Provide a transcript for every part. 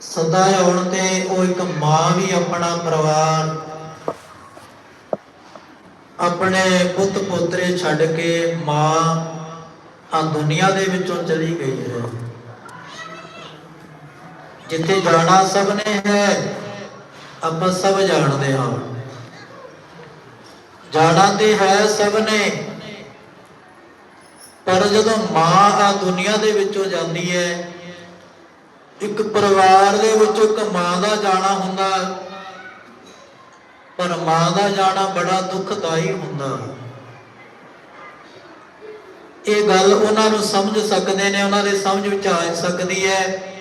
ਸਦਾ ਆਉਣ ਤੇ ਉਹ ਇੱਕ ਮਾਂ ਵੀ ਆਪਣਾ ਪਰਿਵਾਰ, ਆਪਣੇ ਪੁੱਤ ਪੋਤਰੇ ਛੱਡ ਕੇ ਮਾਂ ਆ ਦੁਨੀਆ ਦੇ ਵਿੱਚੋਂ ਚਲੀ ਗਈ ਹੈ। ਜਿੱਥੇ ਜਾਣਾ ਸਭ ਨੇ ਹੈ, ਆਪਾਂ ਸਭ ਜਾਣਦੇ ਹਾਂ। ਜਾਣਾ ਤੇ ਹੈ ਸਭ ਨੇ, ਪਰ ਜਦੋਂ ਮਾਂ ਆ ਦੁਨੀਆ ਦੇ ਵਿੱਚੋਂ ਜਾਂਦੀ ਹੈ ਇੱਕ ਪਰਿਵਾਰ ਦੇ ਵਿੱਚ ਇੱਕ ਮਾਂ ਦਾ ਜਾਣਾ ਹੁੰਦਾ। ਪਰ ਮਾਂ ਦਾ ਜਾਣਾ ਬੜਾ ਦੁਖਦਾਈ ਹੁੰਦਾ। ਇਹ ਗੱਲ ਉਹਨਾਂ ਨੂੰ ਸਮਝ ਸਕਦੇ ਨੇ, ਉਹਨਾਂ ਦੇ ਸਮਝ ਵਿੱਚ ਆ ਸਕਦੀ ਹੈ।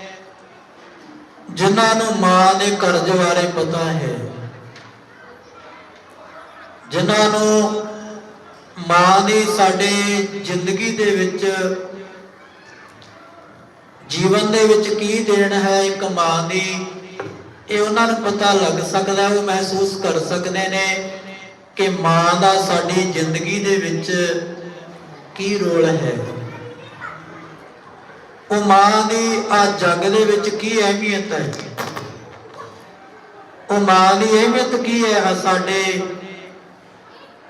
ਜਿਨ੍ਹਾਂ ਨੂੰ ਮਾਂ ਦੇ ਕਰਜ਼ ਬਾਰੇ ਪਤਾ ਹੈ। ਜਿਨ੍ਹਾਂ ਨੂੰ ਮਾਂ ਦੀ ਸਾਡੇ ਜ਼ਿੰਦਗੀ ਦੇ ਵਿੱਚ ਜੀਵਨ ਦੇ ਵਿੱਚ ਕੀ ਦੇਣ ਹੈ ਇੱਕ ਮਾਂ ਦੀ? ਇਹ ਉਹਨਾਂ ਨੂੰ ਪਤਾ ਲੱਗ ਸਕਦਾ ਉਹ ਮਹਿਸੂਸ ਕਰ ਸਕਦੇ ਨੇ ਕਿ ਮਾਂ ਦਾ ਸਾਡੀ ਜ਼ਿੰਦਗੀ ਦੇ ਵਿੱਚ ਕੀ ਰੋਲ ਹੈ। ਉਹ ਮਾਂ ਦੀ ਆ ਜੱਗ ਦੇ ਵਿੱਚ ਕੀ ਅਹਿਮੀਅਤ ਹੈ? ਉਹ ਮਾਂ ਦੀ ਅਹਿਮੀਅਤ ਕੀ ਹੈ ਸਾਡੇ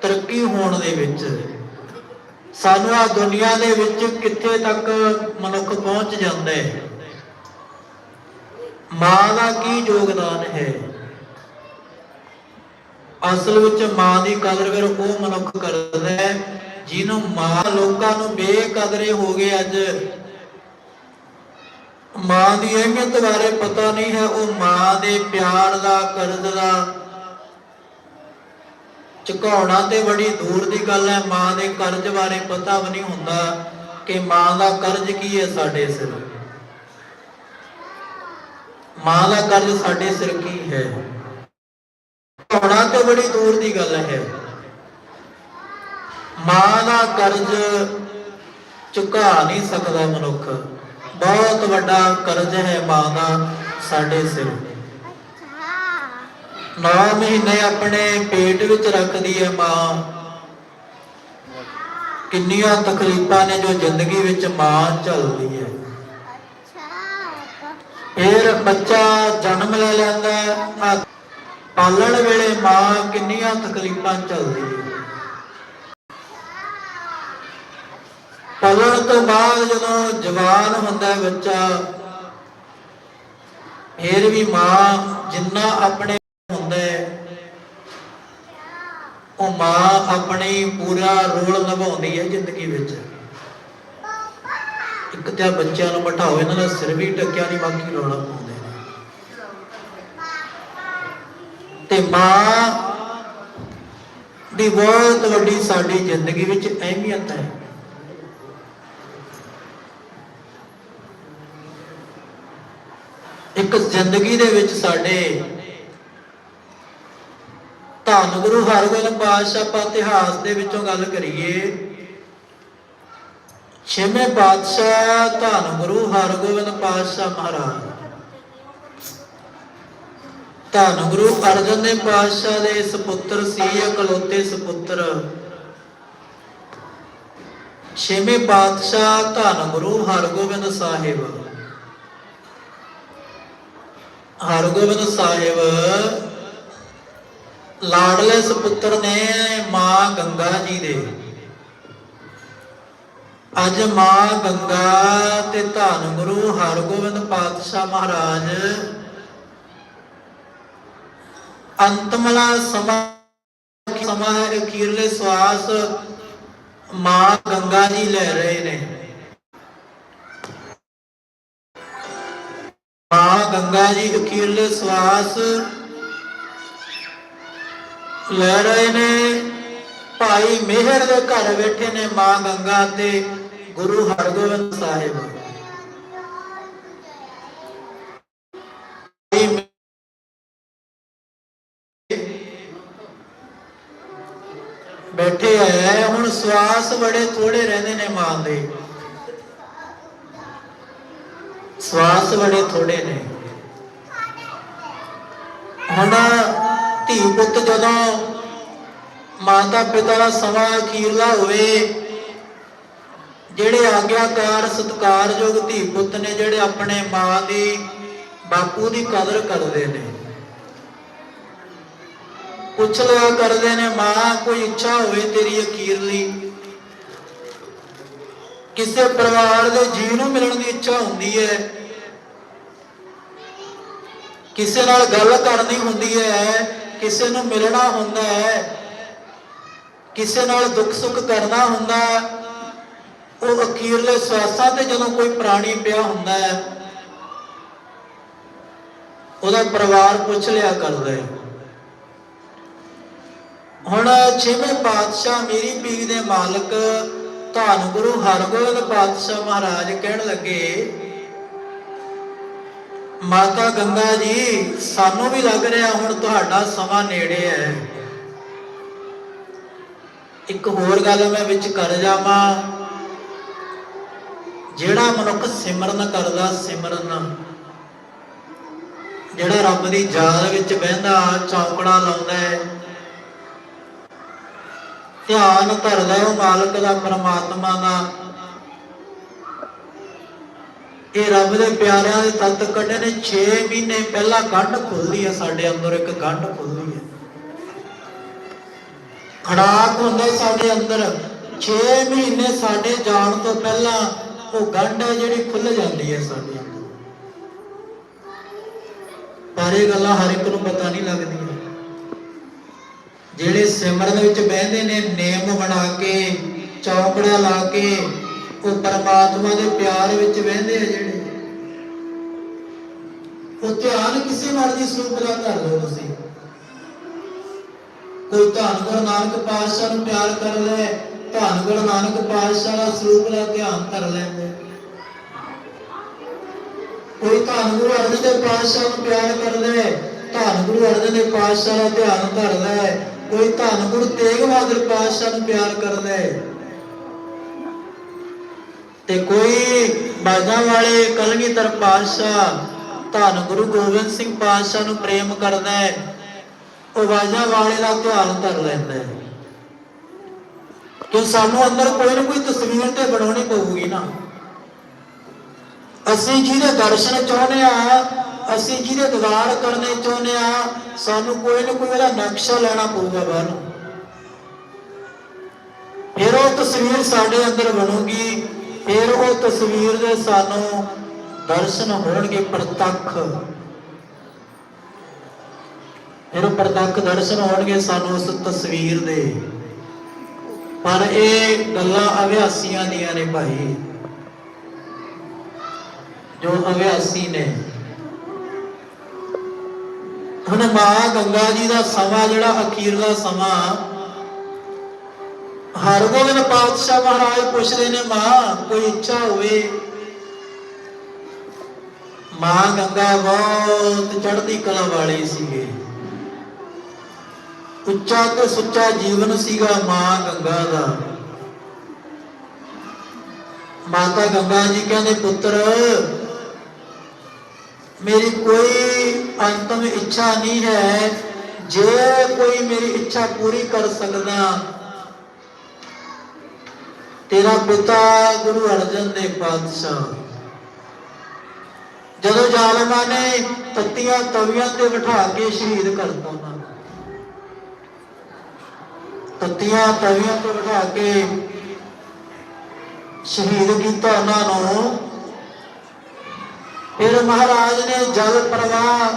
ਤਰੱਕੀ ਹੋਣ ਦੇ ਵਿੱਚ? ਸਾਨੂੰ ਆ ਦੁਨੀਆ ਦੇ ਵਿੱਚ ਕਿੱਥੇ ਤੱਕ ਮਨੁੱਖ ਪਹੁੰਚ ਜਾਂਦਾ ਹੈ? ਮਾਂ ਦਾ ਕੀ ਯੋਗਦਾਨ ਹੈ? ਅਸਲ ਵਿੱਚ ਮਾਂ ਦੀ ਕਦਰ ਫਿਰ ਉਹ ਮਨੁੱਖ ਕਰਦਾ ਹੈ, ਜਿਹਨੂੰ ਮਾਂ ਲੋਕਾਂ ਨੂੰ ਬੇਕਦਰੇ ਹੋ ਗਏ ਅੱਜ। ਮਾਂ ਦੀ ਅਹਿਮੀਅਤ ਬਾਰੇ ਪਤਾ ਨਹੀਂ ਹੈ, ਉਹ ਮਾਂ ਦੇ ਪਿਆਰ ਦਾ, ਕਰਜ਼ ਦਾ ਝੁਕਾਉਣਾ ਤੇ ਬੜੀ ਦੂਰ ਦੀ ਗੱਲ ਹੈ, ਮਾਂ ਦੇ ਕਰਜ਼ ਬਾਰੇ ਪਤਾ ਵੀ ਨਹੀਂ ਹੁੰਦਾ ਕਿ ਮਾਂ ਦਾ ਕਰਜ਼ ਕੀ ਹੈ ਸਾਡੇ ਸਿਰ। ਮਾਂ ਦਾ ਕਰਜ਼ ਸਾਡੇ ਸਿਰ ਕੀ ਹੈ? ਝੁਕਾਉਣਾ ਤੇ ਬੜੀ ਦੂਰ ਦੀ ਗੱਲ ਹੈ। ਮਾਂ ਦਾ ਕਰਜ਼ ਚੁਕਾ ਨਹੀਂ ਸਕਦਾ ਮਨੁੱਖ। ਬਹੁਤ ਵੱਡਾ ਕਰਜ਼ ਹੈ ਮਾਂ ਦਾ ਸਾਡੇ ਸਿਰ। ਨੌ ਮਹੀਨੇ ਆਪਣੇ ਪੇਟ ਵਿੱਚ ਰੱਖਦੀ ਹੈ ਮਾਂ। ਕਿੰਨੀਆਂ ਤਕਲੀਫਾਂ ਨੇ ਜੋ ਜ਼ਿੰਦਗੀ ਵਿੱਚ ਮਾਂ ਝੱਲਦੀ ਹੈ। ਫਿਰ ਬੱਚਾ ਜਨਮ ਲੈ ਲੈਂਦਾ ਹੈ। ਪਾਲਣ ਵੇਲੇ ਮਾਂ ਕਿੰਨੀਆਂ ਤਕਲੀਫਾਂ ਝੱਲਦੀ ਹੈ। ਪਾਲਣ ਤੋਂ ਬਾਅਦ ਜਦੋਂ ਜਵਾਨ ਹੁੰਦਾ ਬੱਚਾ, ਫਿਰ ਵੀ ਮਾਂ ਜਿੰਨਾ ਆਪਣੇ ਹੁੰਦਾ ਹੈ ਉਹ ਮਾਂ ਆਪਣੀ ਪੂਰਾ ਰੋਲ ਨਿਭਾਉਂਦੀ ਹੈ ਜ਼ਿੰਦਗੀ ਵਿੱਚ। ਇੱਕ ਤਾਂ ਬੱਚਿਆਂ ਨੂੰ ਬਿਠਾਓ, ਇਹਨਾਂ ਦਾ ਸਿਰ ਵੀ ਟੱਕਿਆ ਨਹੀਂ, ਬਾਕੀ ਰੋਲਾ ਪਾਉਂਦੇ ਨੇ। ਤੇ ਮਾਂ ਦੀ ਬਹੁਤ ਵੱਡੀ ਸਾਡੀ ਜ਼ਿੰਦਗੀ ਵਿੱਚ ਅਹਿਮੀਅਤ ਹੈ। ਇੱਕ ਜ਼ਿੰਦਗੀ ਦੇ ਵਿੱਚ ਸਾਡੇ ਧੰਨ ਗੁਰੂ ਹਰਗੋਬਿੰਦ ਪਾਤਸ਼ਾਹ ਆਪਾਂ ਇਤਿਹਾਸ ਦੇ ਵਿੱਚੋਂ ਗੱਲ ਕਰੀਏ। ਛੇਵੇਂ ਪਾਤਸ਼ਾਹ ਧੰਨ ਗੁਰੂ ਹਰਗੋਬਿੰਦ ਪਾਤਸ਼ਾਹ ਮਹਾਰਾਜ। ਧੰਨ ਗੁਰੂ ਅਰਜਨ ਦੇਵ ਪਾਤਸ਼ਾਹ ਦੇ ਸੁਪੁੱਤਰ ਸੀ ਇਕਲੌਤੇ ਸੁਪੁੱਤਰ। ਛੇਵੇਂ ਪਾਤਸ਼ਾਹ ਧੰਨ ਗੁਰੂ ਹਰਗੋਬਿੰਦ ਸਾਹਿਬ। ਹਰਗੋਬਿੰਦ ਸਾਹਿਬ ਲਾਡਲੇ ਸੁਪੁੱਤਰ ਨੇ ਮਾਂ ਗੰਗਾ ਜੀ ਦੇ। ਅੱਜ ਮਾਂ ਗੰਗਾ ਤੇ ਧੰਨ ਗੁਰੂ ਹਰਗੋਬਿੰਦ ਪਾਤਸ਼ਾਹ ਮਹਾਰਾਜ ਅੰਤਮਲਾ ਸਮਾਂ ਸਮਾਂ ਹੈ ਅਖੀਰਲੇ ਸਵਾਸ ਮਾਂ ਗੰਗਾ ਜੀ ਲੈ ਰਹੇ ਨੇ। ਮਾਂ ਗੰਗਾ ਜੀ ਅਖੀਰਲੇ ਸਵਾਸ ਲੈ ਰਹੇ ਨੇ ਭਾਈ ਮਿਹਰ ਦੇ ਘਰ ਬੈਠੇ ਨੇ ਮਾਂ ਗੰਗਾ ਤੇ ਗੁਰੂ ਹਰਗੋਬਿੰਦ ਸਾਹਿਬ। ਬੈਠੇ ਐ, ਹੁਣ ਸਵਾਸ ਬੜੇ ਥੋੜੇ ਰਹਿੰਦੇ ਨੇ ਮਾਂ ਦੇ। ਸਵਾਸ ਬੜੇ ਥੋੜੇ ਨੇ। ਹੁਣ ਧੀ ਪੁੱਤ ਜਦੋਂ ਮਾਤਾ ਪਿਤਾ ਦਾ ਸਮਾਂ ਅਖੀਰਲਾ ਹੋਵੇ, ਜਿਹੜੇ ਆਗਿਆਕਾਰ, ਸਤਿਕਾਰਯੋਗ ਧੀ ਪੁੱਤ ਨੇ, ਜਿਹੜੇ ਆਪਣੇ ਮਾਂ ਦੀ, ਬਾਪੂ ਦੀ ਕਦਰ ਕਰਦੇ ਨੇ। ਪੁੱਛ ਲਿਆ ਕਰਦੇ ਨੇ, ਮਾਂ, ਕੋਈ ਇੱਛਾ ਹੋਵੇ ਤੇਰੀ ਅਖੀਰਲੀ ਕਿਸੇ ਪਰਿਵਾਰ ਦੇ ਜੀਵ ਨੂੰ ਮਿਲਣ ਦੀ ਇੱਛਾ ਹੁੰਦੀ ਹੈ। ਕਿਸੇ ਨਾਲ ਗੱਲ ਕਰਨੀ ਹੁੰਦੀ ਹੈ। ਕਿਸੇ ਨੂੰ ਮਿਲਣਾ ਹੁੰਦਾ ਹੈ, ਕਿਸੇ ਨਾਲ ਦੁੱਖ ਸੁੱਖ ਕਰਨਾ ਹੁੰਦਾ ਉਹ ਅਖੀਰਲੇ ਸਵਾਸਾਂ ਤੇ ਜਦੋਂ ਕੋਈ ਪ੍ਰਾਣੀ ਪਿਆ ਹੁੰਦਾ ਹੈ, ਉਹਦਾ ਪਰਿਵਾਰ ਪੁੱਛ ਲਿਆ ਕਰਦਾ ਹੈ। ਹੁਣ ਛੇਵੇਂ ਪਾਤਸ਼ਾਹ ਮੇਰੀ ਪੀਰ ਦੇ ਮਾਲਕ ਧੰਨ ਗੁਰੂ ਹਰਗੋਬਿੰਦ ਪਾਤਸ਼ਾਹ ਮਹਾਰਾਜ ਕਹਿਣ ਲੱਗੇ ਮਾਤਾ ਗੰਗਾ ਜੀ, ਸਾਨੂੰ ਵੀ ਲੱਗ ਰਿਹਾ ਹੁਣ ਤੁਹਾਡਾ ਸਮਾਂ ਨੇੜੇ ਹੈ। ਇੱਕ ਹੋਰ ਗੱਲ ਮੈਂ ਵਿੱਚ ਕਰ ਜਾਵਾਂ। ਜਿਹੜਾ ਮਨੁੱਖ ਸਿਮਰਨ ਕਰਦਾ, ਸਿਮਰਨ। ਜਿਹੜਾ ਰੱਬ ਦੀ ਯਾਦ ਵਿੱਚ ਬਹਿੰਦਾ, ਚੌਂਕੜਾ ਲਾਉਂਦਾ ਹੈ। ਧਿਆਨ ਧਰਦਾ ਉਹ ਮਾਲਕ ਦਾ, ਪਰਮਾਤਮਾ ਦਾ। ਇਹ ਰੱਬ ਦੇ ਪਿਆਰਿਆਂ ਦੇ ਤੱਤ ਕੱਢੇ ਨੇ 6 ਮਹੀਨੇ ਪਹਿਲਾਂ ਗੰਢ ਖੁੱਲਦੀ ਹੈ, ਸਾਡੇ ਅੰਦਰ ਇੱਕ ਗੰਢ ਖੁੱਲਦੀ ਹੈ। ਖੜਾਕ ਹੁੰਦਾ ਸਾਡੇ ਅੰਦਰ 6 ਮਹੀਨੇ ਸਾਡੇ ਜਾਣ ਤੋਂ ਪਹਿਲਾਂ ਉਹ ਗੰਢ ਹੈ ਜਿਹੜੀ ਖੁੱਲ ਜਾਂਦੀ ਹੈ ਸਾਡੇ ਅੰਦਰ। ਪਰ ਇਹ ਗੱਲਾਂ ਹਰ ਇੱਕ ਨੂੰ ਪਤਾ ਨਹੀਂ ਲੱਗਦੀਆਂ। ਜਿਹੜੇ ਸਿਮਰਨ ਵਿੱਚ ਬਹਿੰਦੇ ਨੇ ਨੇਮ ਬਣਾ ਕੇ ਚੌਕੜਾ ਲਾ ਕੇ ਉਹ ਪਰਮਾਤਮਾ ਦੇ ਪਿਆਰ ਵਿੱਚ ਬਹਿੰਦੇ ਆ ਜਿਹੜੇ। ਉਹ ਧਿਆਨ ਕਿਸੇ ਮਰਜ਼ੀ ਸਰੂਪ ਦਾ ਕਰ ਲਓ ਤੁਸੀਂ। ਕੋਈ ਧੰਨ ਗੁਰੂ ਨਾਨਕ ਪਾਤਸ਼ਾਹ ਨੂੰ ਪਿਆਰ ਕਰ ਲੈ, ਧੰਨ ਗੁਰੂ ਨਾਨਕ ਪਾਤਸ਼ਾਹ ਦਾ ਸਰੂਪ ਦਾ ਧਿਆਨ ਕਰ ਲੈਂਦੇ ਕੋਈ ਧੰਨ ਗੁਰੂ ਅਰਜਨ ਦੇ ਪਾਤਸ਼ਾਹ ਨੂੰ ਪਿਆਰ ਕਰ ਲੈ, ਧੰਨ ਗੁਰੂ ਅਰਜਨ ਦੇ ਪਾਤਸ਼ਾਹ ਦਾ ਧਿਆਨ ਧਰਦਾ ਲੈ। ਕੋਈ ਧੰਨ ਗੁਰੂ ਤੇਗ ਬਹਾਦਰ ਪਾਤਸ਼ਾਹ ਨੂੰ ਪਿਆਰ ਕਰ ਲੈ। ਤੇ ਕੋਈ ਬਾਜਾਂ ਵਾਲੇ ਕਲਗੀਧਰ ਪਾਤਸ਼ਾਹ ਧੰਨ ਗੁਰੂ ਗੋਬਿੰਦ ਸਿੰਘ ਪਾਤਸ਼ਾਹ ਨੂੰ ਪ੍ਰੇਮ ਕਰਦਾ ਹੈ, ਉਹ ਬਾਜਾਂ ਵਾਲੇ ਦਾ ਧਿਆਨ ਧਰ ਲੈਂਦਾ ਹੈ। ਕਿ ਸਾਨੂੰ ਅੰਦਰ ਕੋਈ ਨਾ ਕੋਈ ਤਸਵੀਰ ਤੇ ਬਣਾਉਣੀ ਪਊਗੀ ਨਾ। ਅਸੀਂ ਜਿਹਦੇ ਦਰਸ਼ਨ ਚਾਹੁੰਦੇ ਆ, ਅਸੀਂ ਜਿਹਦੇ ਦੀਦਾਰ ਕਰਨੇ ਚਾਹੁੰਦੇ ਆ, ਸਾਨੂੰ ਕੋਈ ਨਾ ਕੋਈ ਉਹਦਾ ਨਕਸ਼ਾ ਲੈਣਾ ਪਊਗਾ ਬਾਹਰੋਂ ਫਿਰ ਉਹ ਤਸਵੀਰ ਸਾਡੇ ਅੰਦਰ ਬਣੂਗੀ। ਫਿਰ ਉਹ ਤਸਵੀਰ ਦੇ ਸਾਨੂੰ ਦਰਸ਼ਨ ਹੋਣਗੇ ਪ੍ਰਤੱਖ। ਫਿਰ ਪ੍ਰਤੱਖ ਦਰਸ਼ਨ ਹੋਣਗੇ ਸਾਨੂੰ ਉਸ ਤਸਵੀਰ ਦੇ। ਪਰ ਇਹ ਗੱਲਾਂ ਅਭਿਆਸੀਆਂ ਦੀਆਂ ਨੇ ਭਾਈ। ਜੋ ਅਭਿਆਸੀ ਨੇ। ਹੁਣ ਮਾਂ ਗੰਗਾ ਜੀ ਦਾ ਸਮਾਂ ਜਿਹੜਾ ਅਖੀਰਲਾ ਸਮਾਂ ਹਰਗੋਬਿੰਦ ਪਾਤਸ਼ਾਹ ਮਹਾਰਾਜ ਪੁੱਛਦੇ ਨੇ, ਮਾਂ, ਕੋਈ ਇੱਛਾ ਹੋਵੇ? ਮਾਂ ਗੰਗਾ ਬਹੁਤ ਚੜ੍ਹਦੀ ਕਲਾ ਵਾਲੀ ਸੀਗੇ। ਉੱਚਾ ਤੇ ਸੁੱਚਾ ਜੀਵਨ ਸੀਗਾ ਮਾਂ ਗੰਗਾ ਦਾ। ਮਾਤਾ ਗੰਗਾ ਜੀ ਕਹਿੰਦੇ, ਪੁੱਤਰ, ਮੇਰੀ ਕੋਈ ਅੰਤਮ ਇੱਛਾ ਨਹੀਂ ਹੈ। ਜੇ ਕੋਈ ਮੇਰੀ ਇੱਛਾ ਪੂਰੀ ਕਰ ਸਕਦਾ ਤੇਰਾ ਪਿਤਾ ਗੁਰੂ ਅਰਜਨ ਦੇਵ ਪਾਤਸ਼ਾਹ। ਜਦੋਂ ਜ਼ਾਲਮਾਂ ਨੇ ਤੱਤੀਆਂ ਤਵੀਆਂ ਤੇ ਬਿਠਾ ਕੇ ਸ਼ਹੀਦ ਕਰਤਾ ਉਹਨਾਂ ਨੂੰ। ਤੱਤੀਆਂ ਤਵੀਆਂ ਤੇ ਬਿਠਾ ਕੇ ਸ਼ਹੀਦ ਕੀਤਾ ਉਹਨਾਂ ਨੂੰ। ਫਿਰ ਮਹਾਰਾਜ ਨੇ ਜਲ ਪ੍ਰਵਾਹ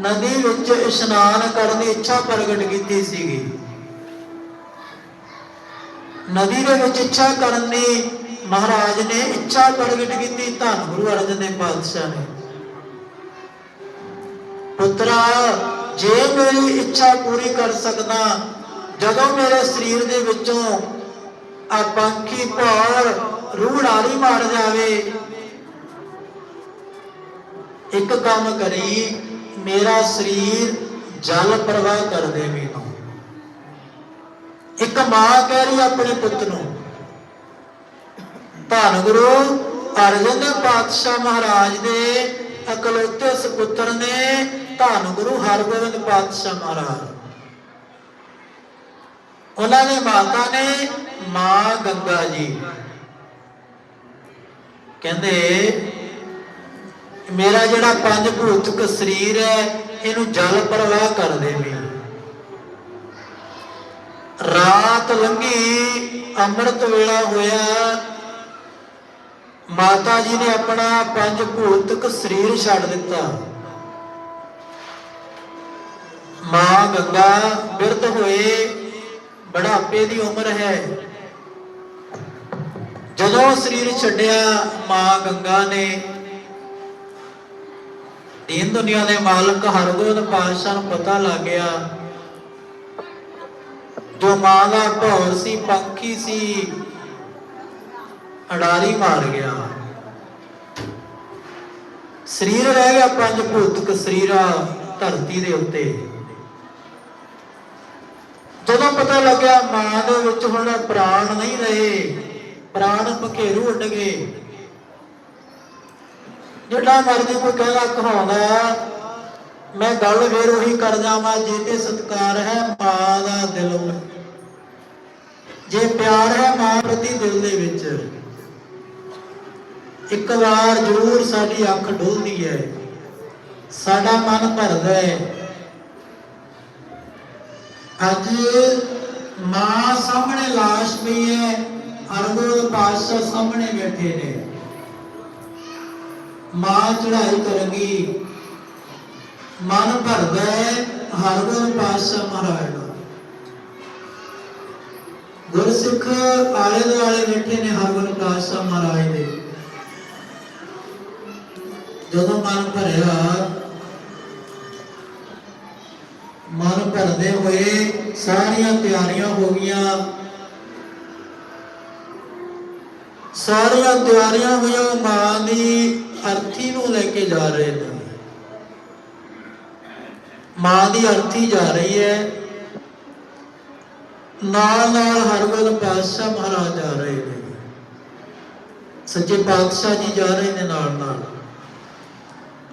ਨਦੀ ਵਿੱਚ ਇਸ਼ਨਾਨ ਕਰਨ ਦੀ ਇੱਛਾ ਪ੍ਰਗਟ ਕੀਤੀ ਸੀਗੀ। ਨਦੀ ਦੇ ਵਿੱਚ ਇੱਛਾ ਕਰਨ ਦੀ ਮਹਾਰਾਜ ਨੇ ਇੱਛਾ ਪ੍ਰਗਟ ਕੀਤੀ, ਧੰਨ ਗੁਰੂ ਅਰਜਨ ਦੇਵ ਪਾਤਸ਼ਾਹ ਨੇ। ਪੁੱਤਰਾ, ਜੇ ਮੇਰੀ ਇੱਛਾ ਪੂਰੀ ਕਰ ਸਕਦਾ, ਜਦੋਂ ਮੇਰੇ ਸਰੀਰ ਦੇ ਵਿੱਚੋਂ ਆ ਪੰਖੀ ਭਾਰ ਰੂਹ ਡਾਰੀ ਮਾਰ ਜਾਵੇ, ਇੱਕ ਕੰਮ ਕਰੀ, ਮੇਰਾ ਸਰੀਰ ਜਲ ਪ੍ਰਵਾਹ ਕਰ ਦੇਵੇ ਇੱਕ ਮਾਂ ਕਹਿ ਰਹੀ ਆਪਣੇ ਪੁੱਤ ਨੂੰ, ਧੰਨ ਗੁਰੂ ਅਰਜਨ ਪਾਤਸ਼ਾਹ ਮਹਾਰਾਜ ਦੇ ਅਕਲੌਤੇ ਸੁਪੁੱਤਰ ਨੇ ਧੰਨ ਗੁਰੂ ਹਰਗੋਬਿੰਦ ਪਾਤਸ਼ਾਹ ਮਹਾਰਾਜ। ਉਹਨਾਂ ਦੇ ਮਾਤਾ ਨੇ ਮਾਂ ਗੰਗਾ ਜੀ। ਕਹਿੰਦੇ, ਮੇਰਾ ਜਿਹੜਾ ਪੰਜ ਭੂਤਕ ਸਰੀਰ ਹੈ, ਇਹਨੂੰ ਜਲ ਪ੍ਰਵਾਹ ਕਰ ਦੇਵੀਂ ਰਾਤ ਲੰਘੀ, ਅੰਮ੍ਰਿਤ ਵੇਲਾ ਹੋਇਆ। ਮਾਤਾ ਜੀ ਨੇ ਆਪਣਾ ਪੰਜ ਭੂਤਕ ਸਰੀਰ ਛੱਡ ਦਿੱਤਾ। ਮਾਂ ਗੰਗਾ ਬਿਰਧ ਹੋਏ ਬੜਾਪੇ ਦੀ ਉਮਰ ਹੈ। ਜਦੋਂ ਸਰੀਰ ਛੱਡਿਆ, ਮਾਂ ਗੰਗਾ ਨੇ ਦੀਨ ਦੁਨੀਆ ਦੇ ਮਾਲਕ ਹਰਗੋਬਿੰਦ ਪਾਤਸ਼ਾਹ ਨੂੰ ਪਤਾ ਲੱਗ ਗਿਆ ਜੋ ਮਾਂ ਦਾ ਭੌਰ ਸੀ, ਪੰਖੀ ਸੀ ਅਡਾਰੀ ਮਾਰ ਗਿਆ। ਸਰੀਰ ਰਹਿ ਗਿਆ ਪੰਜ ਭੂਤਕ, ਸਰੀਰਾ ਧਰਤੀ ਦੇ ਉੱਤੇ। ਜਦੋਂ ਪਤਾ ਲੱਗਿਆ ਮਾਂ ਦੇ ਵਿੱਚ ਹੁਣ ਪ੍ਰਾਣ ਨਹੀਂ ਰਹੇ, ਪ੍ਰਾਣ ਪਖੇਰੂ ਉੱਡ ਗਏ। ਜਿਹੜਾ ਮਰਦੀ ਕੋਈ ਕਹਿੰਦਾ ਕਹਾਉਂਦਾ ਮੈਂ ਗੱਲ ਫੇਰ ਉਹੀ ਕਰ ਜਾਵਾਂ ਜਿਹਦੇ ਤੇ ਸਤਕਾਰ ਹੈ ਮਾਂ ਦਾ ਦਿਲੋਂ ਜੇ ਪਿਆਰ ਹੈ ਮਾਂ ਪ੍ਰਤੀ ਦਿਲ ਦੇ ਵਿੱਚ, ਇੱਕ ਵਾਰ ਜ਼ਰੂਰ ਸਾਡੀ ਅੱਖ ਡੁੱਲਦੀ ਹੈ, ਸਾਡਾ ਮਨ ਭਰਦਾ ਹੈ। ਅੱਜ ਮਾਂ ਸਾਹਮਣੇ ਲਾਸ਼ ਪਈ ਹੈ ਅਰਗੋਦ ਪਾਤਸ਼ਾਹ ਸਾਹਮਣੇ ਬੈਠੇ ਨੇ। ਮਾਂ ਚੜਾਈ ਕਰੇਗੀ ਮਨ ਭਰਦਾ ਹੈ ਹਰਗੋਬਿੰਦ ਪਾਤਸ਼ਾਹ ਮਹਾਰਾਜ ਗੁਰਸਿੱਖ ਆਲੇ ਦੁਆਲੇ ਬੈਠੇ ਨੇ ਹਰਗੋਬਿੰਦ ਪਾਤਸ਼ਾਹ ਮਹਾਰਾਜ ਦੇ। ਜਦੋਂ ਮਨ ਭਰਿਆ, ਮਨ ਭਰਦੇ ਹੋਏ ਸਾਰੀਆਂ ਤਿਆਰੀਆਂ ਹੋ ਗਈਆਂ। ਸਾਰੀਆਂ ਤਿਆਰੀਆਂ ਹੋਈਆਂ ਮਾਂ ਦੀ ਅਰਥੀ ਨੂੰ ਲੈ ਕੇ ਜਾ ਰਹੇ ਨੇ। ਮਾਂ ਦੀ ਅਰਥੀ ਜਾ ਰਹੀ ਹੈ। ਨਾਲ ਨਾਲ ਹਰਗੋਬਿੰਦ ਪਾਤਸ਼ਾਹ ਮਹਾਰਾਜ ਜਾ ਰਹੇ ਨੇ। ਸੱਚੇ ਪਾਤਸ਼ਾਹ ਜੀ ਜਾ ਰਹੇ ਨੇ ਨਾਲ ਨਾਲ।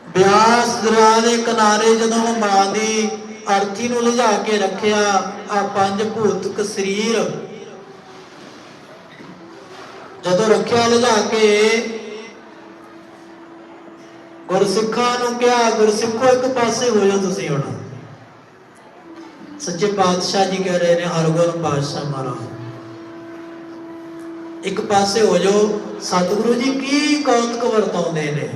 ਬਿਆਸ ਦਰਿਆ ਦੇ ਕਿਨਾਰੇ ਜਦੋਂ ਮਾਂ ਦੀ ਅਰਥੀ ਨੂੰ ਲਿਜਾ ਕੇ ਰੱਖਿਆ ਆ ਪੰਜ ਭੂਤਕ ਸਰੀਰ ਜਦੋਂ ਰੱਖਿਆ ਲਿਜਾ ਕੇ, ਗੁਰਸਿੱਖਾਂ ਨੂੰ ਕਿਹਾ, ਗੁਰਸਿੱਖੋ, ਇੱਕ ਪਾਸੇ ਹੋ ਜਾਓ ਤੁਸੀਂ ਹੁਣ। ਸੱਚੇ ਪਾਤਸ਼ਾਹ ਜੀ ਕਹਿ ਰਹੇ ਨੇ ਹਰਗੋਬਿੰਦ ਪਾਤਸ਼ਾਹ ਮਹਾਰਾਜ। ਇੱਕ ਪਾਸੇ ਹੋ ਜਾਓ, ਸਤਿਗੁਰੂ ਜੀ ਕੀ ਕੌਤਕ ਵਰਤਾਉਂਦੇ ਨੇ?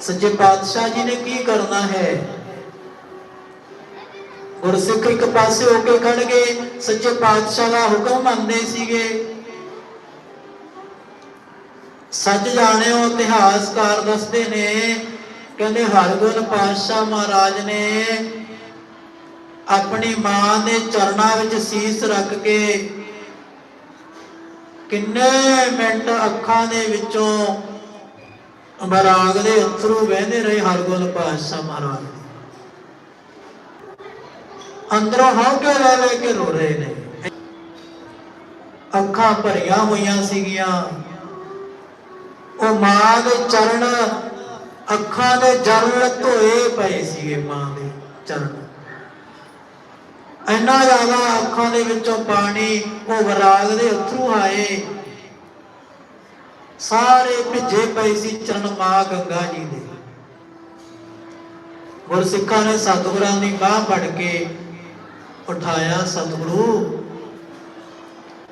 ਸੱਚੇ ਪਾਤਸ਼ਾਹ ਜੀ ਨੇ ਕੀ ਕਰਨਾ ਹੈ? ਗੁਰਸਿੱਖ ਇੱਕ ਪਾਸੇ ਹੋ ਕੇ ਖੜ ਗਏ ਸੱਚੇ ਪਾਤਸ਼ਾਹ ਦਾ ਹੁਕਮ ਮੰਨਦੇ ਸੀਗੇ। ਸੱਚ ਜਾਣਿਓ, ਇਤਿਹਾਸਕਾਰ ਦੱਸਦੇ ਨੇ, ਕਹਿੰਦੇ ਹਰਗੋਬਿੰਦ ਪਾਤਸ਼ਾਹ ਮਹਾਰਾਜ ਨੇ ਆਪਣੀ ਮਾਂ ਦੇ ਚਰਨਾਂ ਵਿੱਚ ਸੀਸ ਰੱਖ ਕੇ ਕਿੰਨੇ ਮਿੰਟ ਅੱਖਾਂ ਦੇ ਵਿੱਚੋਂ ਬਰਾਗ ਦੇ ਅਥਰੂ ਵਹਿੰਦੇ ਰਹੇ ਹਰਗੋਬਿੰਦ ਪਾਤਸ਼ਾਹ ਮਹਾਰਾਜ। ਅੰਦਰੋਂ ਹੌਕੇ ਲੈ ਲੈ ਕੇ ਰੋ ਰਹੇ ਨੇ। ਅੱਖਾਂ ਭਰੀਆਂ ਹੋਈਆਂ ਸੀਗੀਆਂ। ਉਹ ਮਾਂ ਦੇ ਚਰਨ ਅੱਖਾਂ ਦੇ ਜਲ ਧੋਏ ਪਏ ਸੀਗੇ, ਮਾਂ ਦੇ ਚਰਨ। ਇੰਨਾ ਜ਼ਿਆਦਾ ਅੱਖਾਂ ਦੇ ਵਿੱਚੋਂ ਪਾਣੀ ਉਹ ਵਿਰਾਗ ਦੇ ਅਥਰੂ ਆਏ। ਸਾਰੇ ਭਿੱਜੇ ਪਏ ਸੀ ਚਰਨ ਮਾਂ ਗੰਗਾ ਜੀ ਦੇ। ਗੁਰਸਿੱਖਾਂ ਨੇ ਸਤਿਗੁਰਾਂ ਦੀ ਬਾਹ ਫੜ ਕੇ ਉਠਾਇਆ, ਸਤਿਗੁਰੂ,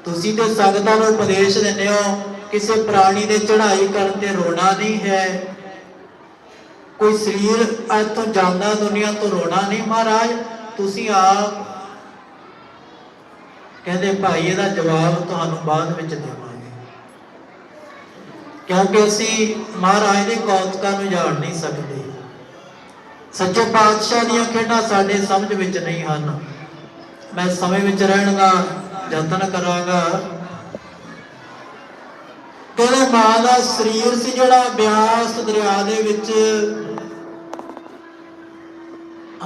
ਤੁਸੀਂ ਤੇ ਸੰਗਤਾਂ ਨੂੰ ਉਪਦੇਸ਼ ਦਿੰਦੇ ਹੋ, ਕਿਸੇ ਪ੍ਰਾਣੀ ਦੇ ਚੜ੍ਹਾਈ ਕਰਨ ਤੇ ਰੋਣਾ ਨਹੀਂ ਹੈ। ਕੋਈ ਸਰੀਰ ਅੱਜ ਤੋਂ ਜਾਂਦਾ ਦੁਨੀਆ ਤੋਂ ਰੋਣਾ ਨਹੀਂ, ਮਹਾਰਾਜ, ਤੁਸੀਂ ਆਪ ਕਹਿੰਦੇ, ਭਾਈ, ਇਹਦਾ ਜਵਾਬ ਤੁਹਾਨੂੰ ਬਾਅਦ ਵਿੱਚ ਦੇਵਾਂਗੇ। ਕਿਉਂਕਿ ਅਸੀਂ ਮਹਾਰਾਜ ਦੇ ਕੌਤਕਾਂ ਨੂੰ ਜਾਣ ਨਹੀਂ ਸਕਦੇ। ਸੱਚੇ ਪਾਤਸ਼ਾਹ ਦੀਆਂ ਖੇਡਾਂ ਸਾਡੇ ਸਮਝ ਵਿੱਚ ਨਹੀਂ ਹਨ। ਮੈਂ ਸਮੇਂ ਵਿੱਚ ਰਹਿਣ ਦਾ ਯਤਨ ਕਰਾਂਗਾ। ਕਹਿੰਦੇ, ਮਾਂ ਦਾ ਸਰੀਰ ਸੀ ਜਿਹੜਾ ਬਿਆਸ ਦਰਿਆ ਦੇ ਵਿੱਚ